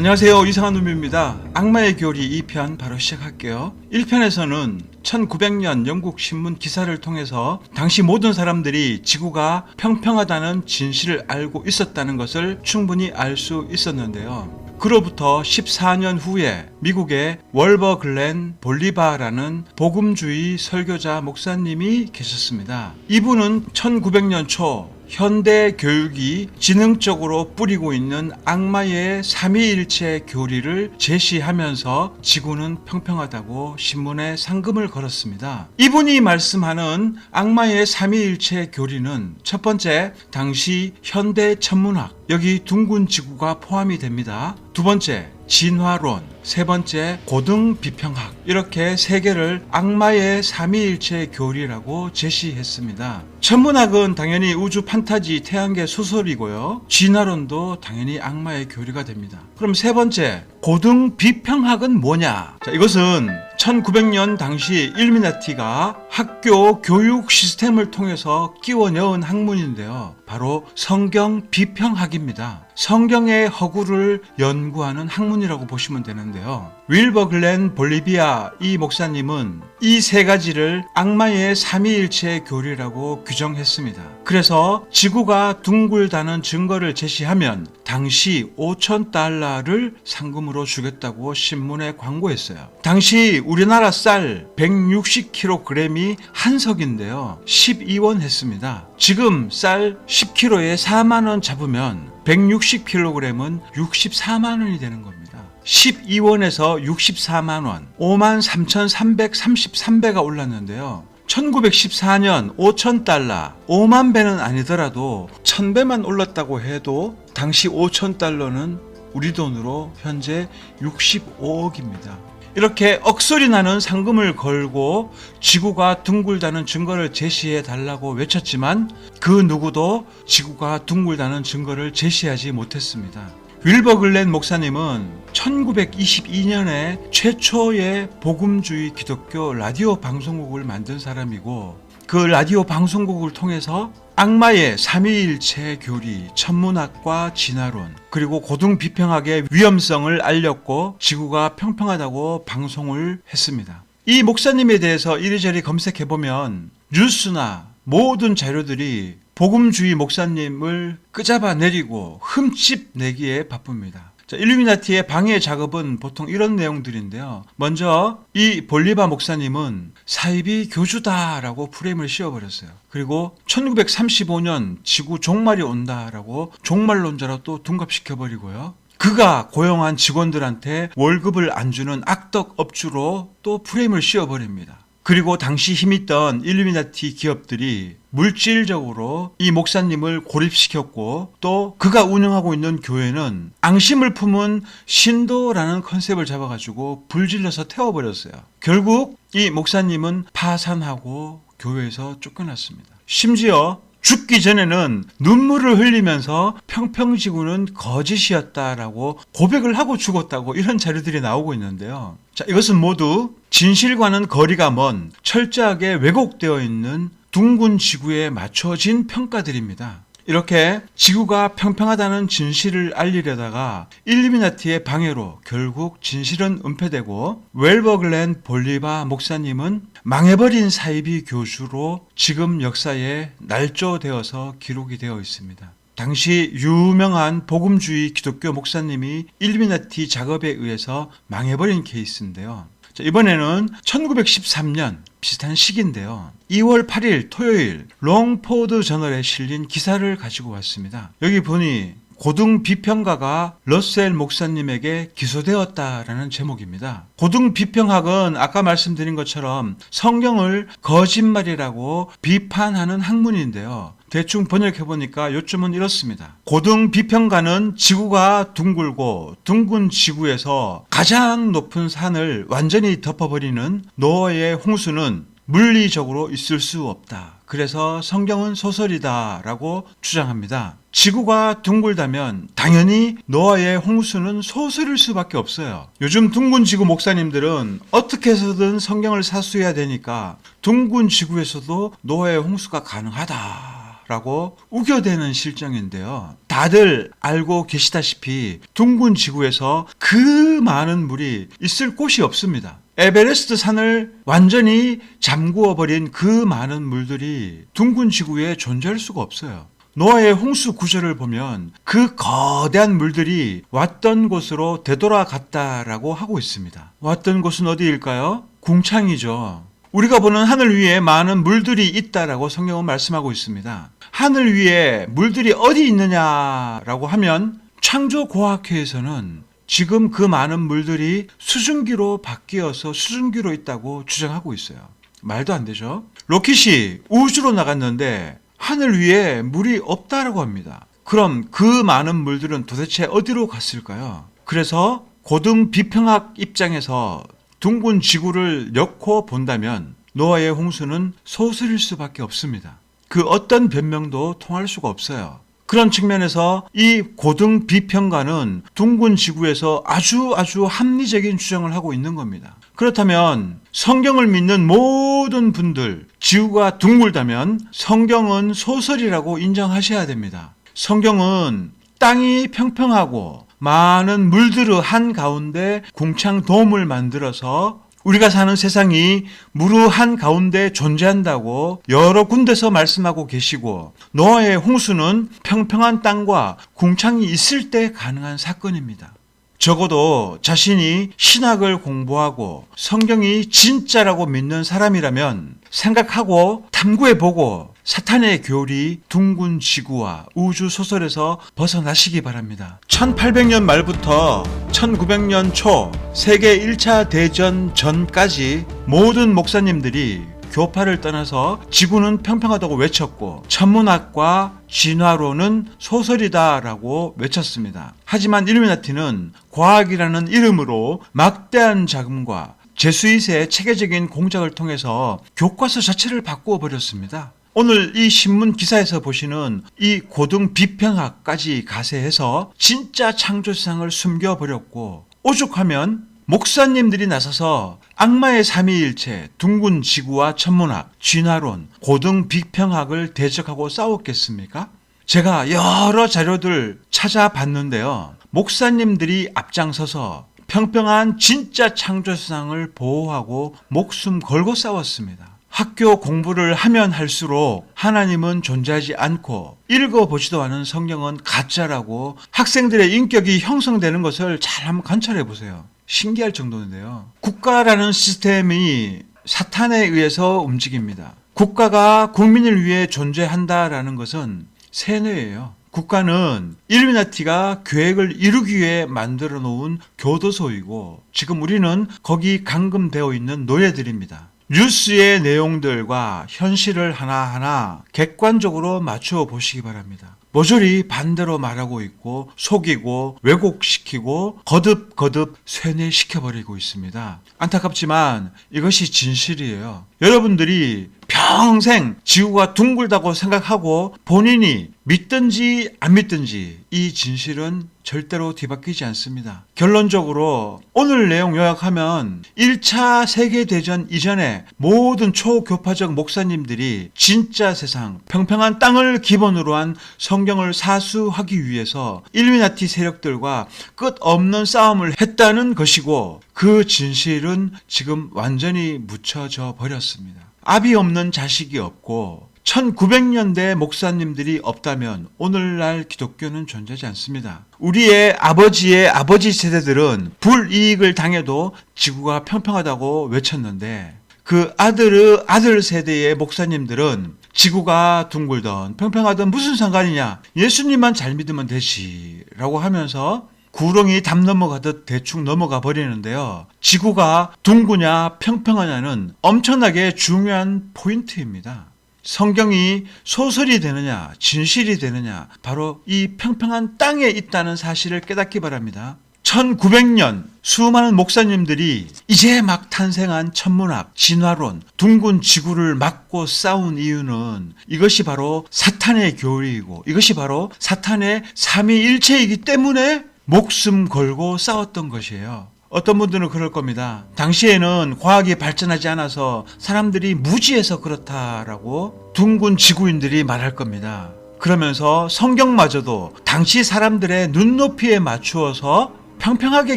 안녕하세요. 이상한 놈입니다. 악마의 교리 2편 바로 시작할게요. 1편에서는 1900년 영국 신문 기사를 통해서 당시 모든 사람들이 지구가 평평하다는 진실을 알고 있었다는 것을 충분히 알 수 있었는데요. 그로부터 14년 후에 미국의 월버 글렌 볼리바라는 복음주의 설교자 목사님이 계셨습니다. 이분은 1900년 초 현대 교육이 지능적으로 뿌리고 있는 악마의 삼위일체 교리를 제시하면서 지구는 평평하다고 신문에 상금을 걸었습니다. 이분이 말씀하는 악마의 삼위일체 교리는 첫 번째, 당시 현대 천문학, 여기 둥근 지구가 포함이 됩니다. 두 번째, 진화론, 세 번째 고등 비평학 이렇게 세 개를 악마의 삼위일체 교리라고 제시했습니다. 천문학은 당연히 우주 판타지 태양계 소설이고요. 진화론도 당연히 악마의 교리가 됩니다. 그럼 세 번째 고등 비평학은 뭐냐? 자, 이것은 1900년 당시 일미나티가 학교 교육 시스템을 통해서 끼워 넣은 학문인데요. 바로 성경 비평학입니다. 성경의 허구를 연구하는 학문이라고 보시면 되는데요. 윌버 글렌 볼리비아 이 목사님은 이 세 가지를 악마의 삼위일체 교리라고 규정했습니다. 그래서 지구가 둥글다는 증거를 제시하면 당시 5천 달러를 상금으로 주겠다고 신문에 광고했어요. 당시 우리나라 쌀 160kg이 한 석인데요. 12원 했습니다. 지금 쌀 10kg에 4만 원 잡으면 160kg은 64만 원이 되는 겁니다. 12원에서 64만 원, 5만 3,333배가 올랐는데요. 1914년 5천달러, 5만 배는 아니더라도 1000배만 올랐다고 해도 당시 5천달러는 우리 돈으로 현재 65억입니다. 이렇게 억소리 나는 상금을 걸고 지구가 둥글다는 증거를 제시해 달라고 외쳤지만 그 누구도 지구가 둥글다는 증거를 제시하지 못했습니다. 윌버 글렌 목사님은 1922년에 최초의 복음주의 기독교 라디오 방송국을 만든 사람이고 그 라디오 방송국을 통해서 악마의 삼위일체 교리, 천문학과 진화론, 그리고 고등 비평학의 위험성을 알렸고 지구가 평평하다고 방송을 했습니다. 이 목사님에 대해서 이리저리 검색해 보면 뉴스나 모든 자료들이 복음주의 목사님을 끄잡아 내리고 흠집 내기에 바쁩니다. 자, 일루미나티의 방해 작업은 보통 이런 내용들인데요. 먼저 이 볼리바 목사님은 사이비 교주다라고 프레임을 씌워버렸어요. 그리고 1935년 지구 종말이 온다라고 종말론자로 또 둔갑시켜버리고요. 그가 고용한 직원들한테 월급을 안 주는 악덕 업주로 또 프레임을 씌워버립니다. 그리고 당시 힘있던 일루미나티 기업들이 물질적으로 이 목사님을 고립시켰고 또 그가 운영하고 있는 교회는 앙심을 품은 신도라는 컨셉을 잡아가지고 불질러서 태워버렸어요. 결국 이 목사님은 파산하고 교회에서 쫓겨났습니다. 심지어 죽기 전에는 눈물을 흘리면서 평평지구는 거짓이었다라고 고백을 하고 죽었다고 이런 자료들이 나오고 있는데요. 자, 이것은 모두 진실과는 거리가 먼 철저하게 왜곡되어 있는 둥근 지구에 맞춰진 평가들입니다. 이렇게 지구가 평평하다는 진실을 알리려다가 일루미나티의 방해로 결국 진실은 은폐되고 웰버글렌 볼리바 목사님은 망해버린 사이비 교주로 지금 역사에 날조되어서 기록이 되어 있습니다. 당시 유명한 복음주의 기독교 목사님이 일루미나티 작업에 의해서 망해버린 케이스인데요. 이번에는 1913년 비슷한 시기인데요. 2월 8일 토요일 롱포드 저널에 실린 기사를 가지고 왔습니다. 여기 보니 고등 비평가가 러셀 목사님에게 기소되었다라는 제목입니다. 고등 비평학은 아까 말씀드린 것처럼 성경을 거짓말이라고 비판하는 학문인데요. 대충 번역해 보니까 요점은 이렇습니다. 고등 비평가는 지구가 둥글고 둥근 지구에서 가장 높은 산을 완전히 덮어버리는 노어의 홍수는 물리적으로 있을 수 없다. 그래서 성경은 소설이다라고 주장합니다. 지구가 둥글다면 당연히 노아의 홍수는 소설일 수밖에 없어요. 요즘 둥근 지구 목사님들은 어떻게 해서든 성경을 사수해야 되니까 둥근 지구에서도 노아의 홍수가 가능하다. 라고 우겨대는 실정인데요. 다들 알고 계시다시피 둥근 지구에서 그 많은 물이 있을 곳이 없습니다. 에베레스트 산을 완전히 잠구어 버린 그 많은 물들이 둥근 지구에 존재할 수가 없어요. 노아의 홍수 구절을 보면 그 거대한 물들이 왔던 곳으로 되돌아갔다라고 하고 있습니다. 왔던 곳은 어디일까요? 궁창이죠. 우리가 보는 하늘 위에 많은 물들이 있다라고 성경은 말씀하고 있습니다. 하늘 위에 물들이 어디 있느냐라고 하면 창조고학회에서는 지금 그 많은 물들이 수증기로 바뀌어서 수증기로 있다고 주장하고 있어요. 말도 안 되죠. 로켓이 우주로 나갔는데 하늘 위에 물이 없다라고 합니다. 그럼 그 많은 물들은 도대체 어디로 갔을까요? 그래서 고등 비평학 입장에서 둥근 지구를 엮고 본다면 노아의 홍수는 소설일 수밖에 없습니다. 그 어떤 변명도 통할 수가 없어요. 그런 측면에서 이 고등 비평가는 둥근 지구에서 아주 아주 합리적인 주장을 하고 있는 겁니다. 그렇다면 성경을 믿는 모든 분들, 지구가 둥글다면 성경은 소설이라고 인정하셔야 됩니다. 성경은 땅이 평평하고 많은 물들의 한 가운데 궁창돔을 만들어서 우리가 사는 세상이 무르한 가운데 존재한다고 여러 군데서 말씀하고 계시고 노아의 홍수는 평평한 땅과 궁창이 있을 때 가능한 사건입니다. 적어도 자신이 신학을 공부하고 성경이 진짜라고 믿는 사람이라면 생각하고 탐구해보고 사탄의 교리 둥근 지구와 우주 소설에서 벗어나시기 바랍니다. 1800년 말부터 1900년 초 세계 1차 대전 전까지 모든 목사님들이 교파를 떠나서 지구는 평평하다고 외쳤고 천문학과 진화론은 소설이다라고 외쳤습니다. 하지만 일루미나티는 과학이라는 이름으로 막대한 자금과 제수잇의 체계적인 공작을 통해서 교과서 자체를 바꾸어 버렸습니다. 오늘 이 신문 기사에서 보시는 이 고등 비평학까지 가세해서 진짜 창조세상을 숨겨버렸고 오죽하면 목사님들이 나서서 악마의 삼위일체, 둥근 지구와 천문학, 진화론, 고등 비평학을 대적하고 싸웠겠습니까? 제가 여러 자료들 찾아봤는데요. 목사님들이 앞장서서 평평한 진짜 창조세상을 보호하고 목숨 걸고 싸웠습니다. 학교 공부를 하면 할수록 하나님은 존재하지 않고 읽어보지도 않은 성경은 가짜라고 학생들의 인격이 형성되는 것을 잘 한번 관찰해 보세요. 신기할 정도인데요. 국가라는 시스템이 사탄에 의해서 움직입니다. 국가가 국민을 위해 존재한다라는 것은 세뇌예요. 국가는 일미나티가 계획을 이루기 위해 만들어 놓은 교도소이고 지금 우리는 거기 감금되어 있는 노예들입니다. 뉴스의 내용들과 현실을 하나하나 객관적으로 맞추어 보시기 바랍니다. 모조리 반대로 말하고 있고 속이고 왜곡시키고 거듭거듭 쇠뇌시켜버리고 있습니다. 안타깝지만 이것이 진실이에요. 여러분들이 평생 지구가 둥글다고 생각하고 본인이 믿든지 안 믿든지 이 진실은 절대로 뒤바뀌지 않습니다. 결론적으로 오늘 내용 요약하면 1차 세계대전 이전에 모든 초교파적 목사님들이 진짜 세상, 평평한 땅을 기본으로 한 성경을 사수하기 위해서 일미나티 세력들과 끝없는 싸움을 했다는 것이고 그 진실은 지금 완전히 묻혀져 버렸습니다. 압이 없는 자식이 없고 1900년대 목사님들이 없다면 오늘날 기독교는 존재하지 않습니다. 우리의 아버지의 아버지 세대들은 불이익을 당해도 지구가 평평하다고 외쳤는데 그 아들의 아들 세대의 목사님들은 지구가 둥글던 평평하던 무슨 상관이냐 예수님만 잘 믿으면 되지 라고 하면서 구렁이 담 넘어가듯 대충 넘어가 버리는데요. 지구가 둥그냐 평평하냐는 엄청나게 중요한 포인트입니다. 성경이 소설이 되느냐, 진실이 되느냐, 바로 이 평평한 땅에 있다는 사실을 깨닫기 바랍니다. 1900년 수많은 목사님들이 이제 막 탄생한 천문학, 진화론, 둥근 지구를 막고 싸운 이유는 이것이 바로 사탄의 교리이고 이것이 바로 사탄의 삼위일체이기 때문에 목숨 걸고 싸웠던 것이에요. 어떤 분들은 그럴 겁니다. 당시에는 과학이 발전하지 않아서 사람들이 무지해서 그렇다라고 둥근 지구인들이 말할 겁니다. 그러면서 성경마저도 당시 사람들의 눈높이에 맞추어서 평평하게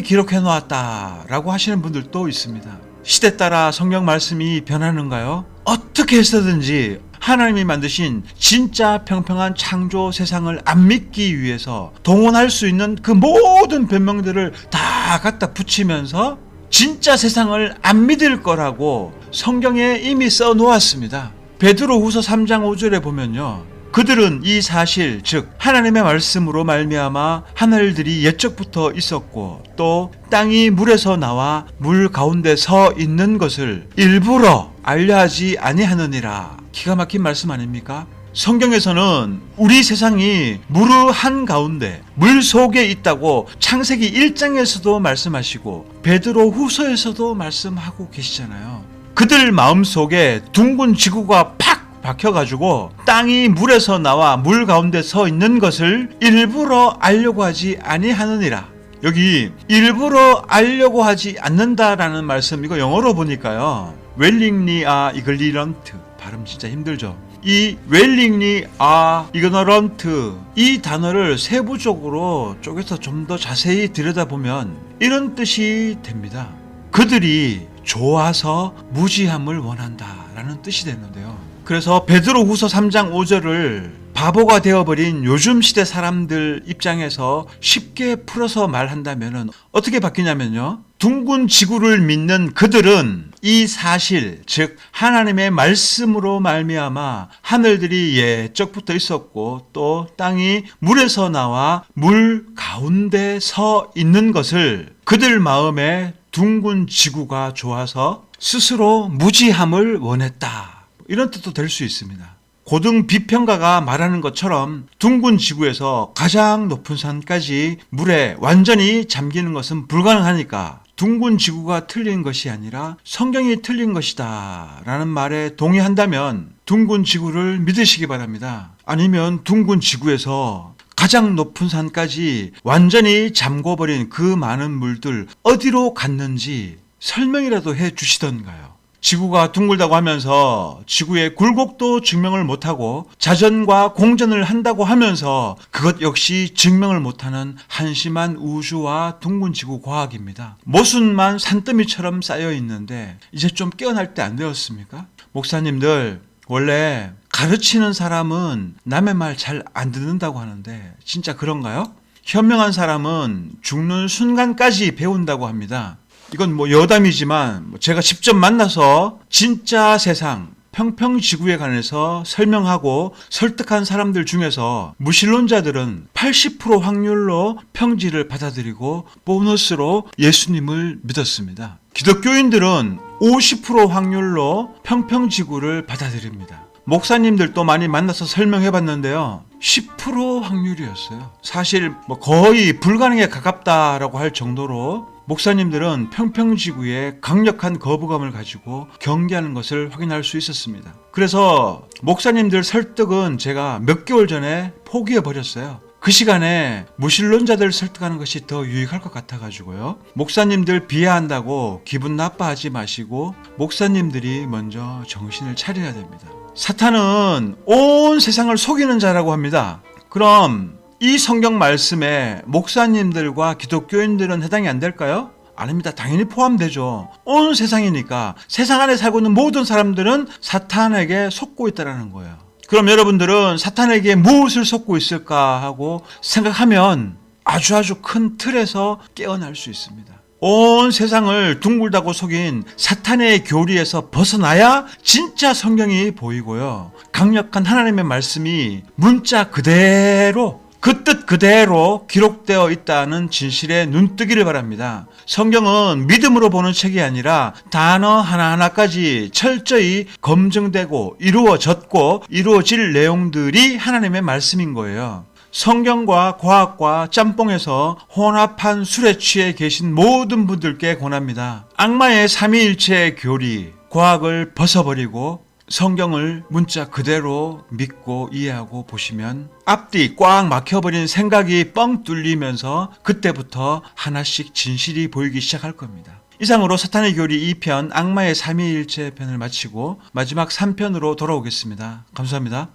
기록해 놓았다라고 하시는 분들도 있습니다. 시대 따라 성경 말씀이 변하는가요? 어떻게 해서든지 하나님이 만드신 진짜 평평한 창조 세상을 안 믿기 위해서 동원할 수 있는 그 모든 변명들을 다 갖다 붙이면서 진짜 세상을 안 믿을 거라고 성경에 이미 써 놓았습니다. 베드로 후서 3장 5절에 보면요. 그들은 이 사실 즉 하나님의 말씀으로 말미암아 하늘들이 옛적부터 있었고 또 땅이 물에서 나와 물 가운데 서 있는 것을 일부러 알려하지 아니하느니라 기가 막힌 말씀 아닙니까? 성경에서는 우리 세상이 무르 한 가운데 물 속에 있다고 창세기 1장에서도 말씀하시고 베드로 후서에서도 말씀하고 계시잖아요. 그들 마음 속에 둥근 지구가 팍 박혀가지고 땅이 물에서 나와 물 가운데 서 있는 것을 일부러 알려고 하지 아니하느니라. 여기 일부러 알려고 하지 않는다라는 말씀 이거 영어로 보니까요. 웰링리아 이글리런트 발음 진짜 힘들죠. 이 웰링리 아 이그너런트 이 단어를 세부적으로 쪼개서 좀 더 자세히 들여다보면 이런 뜻이 됩니다. 그들이 좋아서 무지함을 원한다라는 뜻이 되는데요. 그래서 베드로 후서 3장 5절을 바보가 되어버린 요즘 시대 사람들 입장에서 쉽게 풀어서 말한다면 어떻게 바뀌냐면요. 둥근 지구를 믿는 그들은 이 사실 즉 하나님의 말씀으로 말미암아 하늘들이 예적부터 있었고 또 땅이 물에서 나와 물 가운데 서 있는 것을 그들 마음에 둥근 지구가 좋아서 스스로 무지함을 원했다. 이런 뜻도 될 수 있습니다. 고등 비평가가 말하는 것처럼 둥근 지구에서 가장 높은 산까지 물에 완전히 잠기는 것은 불가능하니까 둥근 지구가 틀린 것이 아니라 성경이 틀린 것이다 라는 말에 동의한다면 둥근 지구를 믿으시기 바랍니다. 아니면 둥근 지구에서 가장 높은 산까지 완전히 잠궈버린 그 많은 물들 어디로 갔는지 설명이라도 해 주시던가요. 지구가 둥글다고 하면서 지구의 굴곡도 증명을 못하고 자전과 공전을 한다고 하면서 그것 역시 증명을 못하는 한심한 우주와 둥근 지구 과학입니다. 모순만 산더미처럼 쌓여 있는데 이제 좀 깨어날 때 안 되었습니까? 목사님들 원래 가르치는 사람은 남의 말 잘 안 듣는다고 하는데 진짜 그런가요? 현명한 사람은 죽는 순간까지 배운다고 합니다. 이건 뭐 여담이지만 뭐 제가 직접 만나서 진짜 세상 평평지구에 관해서 설명하고 설득한 사람들 중에서 무신론자들은 80% 확률로 평지를 받아들이고 보너스로 예수님을 믿었습니다. 기독교인들은 50% 확률로 평평지구를 받아들입니다. 목사님들도 많이 만나서 설명해 봤는데요. 10% 확률이었어요. 사실 뭐 거의 불가능에 가깝다라고 할 정도로 목사님들은 평평지구에 강력한 거부감을 가지고 경계하는 것을 확인할 수 있었습니다. 그래서 목사님들 설득은 제가 몇 개월 전에 포기해 버렸어요. 그 시간에 무신론자들 설득하는 것이 더 유익할 것 같아가지고요. 목사님들 비하한다고 기분 나빠하지 마시고 목사님들이 먼저 정신을 차려야 됩니다. 사탄은 온 세상을 속이는 자라고 합니다. 그럼 이 성경 말씀에 목사님들과 기독교인들은 해당이 안 될까요? 아닙니다. 당연히 포함되죠. 온 세상이니까 세상 안에 살고 있는 모든 사람들은 사탄에게 속고 있다라는 거예요. 그럼 여러분들은 사탄에게 무엇을 속고 있을까 하고 생각하면 아주 아주 큰 틀에서 깨어날 수 있습니다. 온 세상을 둥글다고 속인 사탄의 교리에서 벗어나야 진짜 성경이 보이고요. 강력한 하나님의 말씀이 문자 그대로 그 뜻 그대로 기록되어 있다는 진실에 눈뜨기를 바랍니다. 성경은 믿음으로 보는 책이 아니라 단어 하나하나까지 철저히 검증되고 이루어졌고 이루어질 내용들이 하나님의 말씀인 거예요. 성경과 과학과 짬뽕에서 혼합한 술에 취해 계신 모든 분들께 권합니다. 악마의 삼위일체 교리, 과학을 벗어버리고 성경을 문자 그대로 믿고 이해하고 보시면 앞뒤 꽉 막혀버린 생각이 뻥 뚫리면서 그때부터 하나씩 진실이 보이기 시작할 겁니다. 이상으로 사탄의 교리 2편 악마의 삼위일체 편을 마치고 마지막 3편으로 돌아오겠습니다. 감사합니다.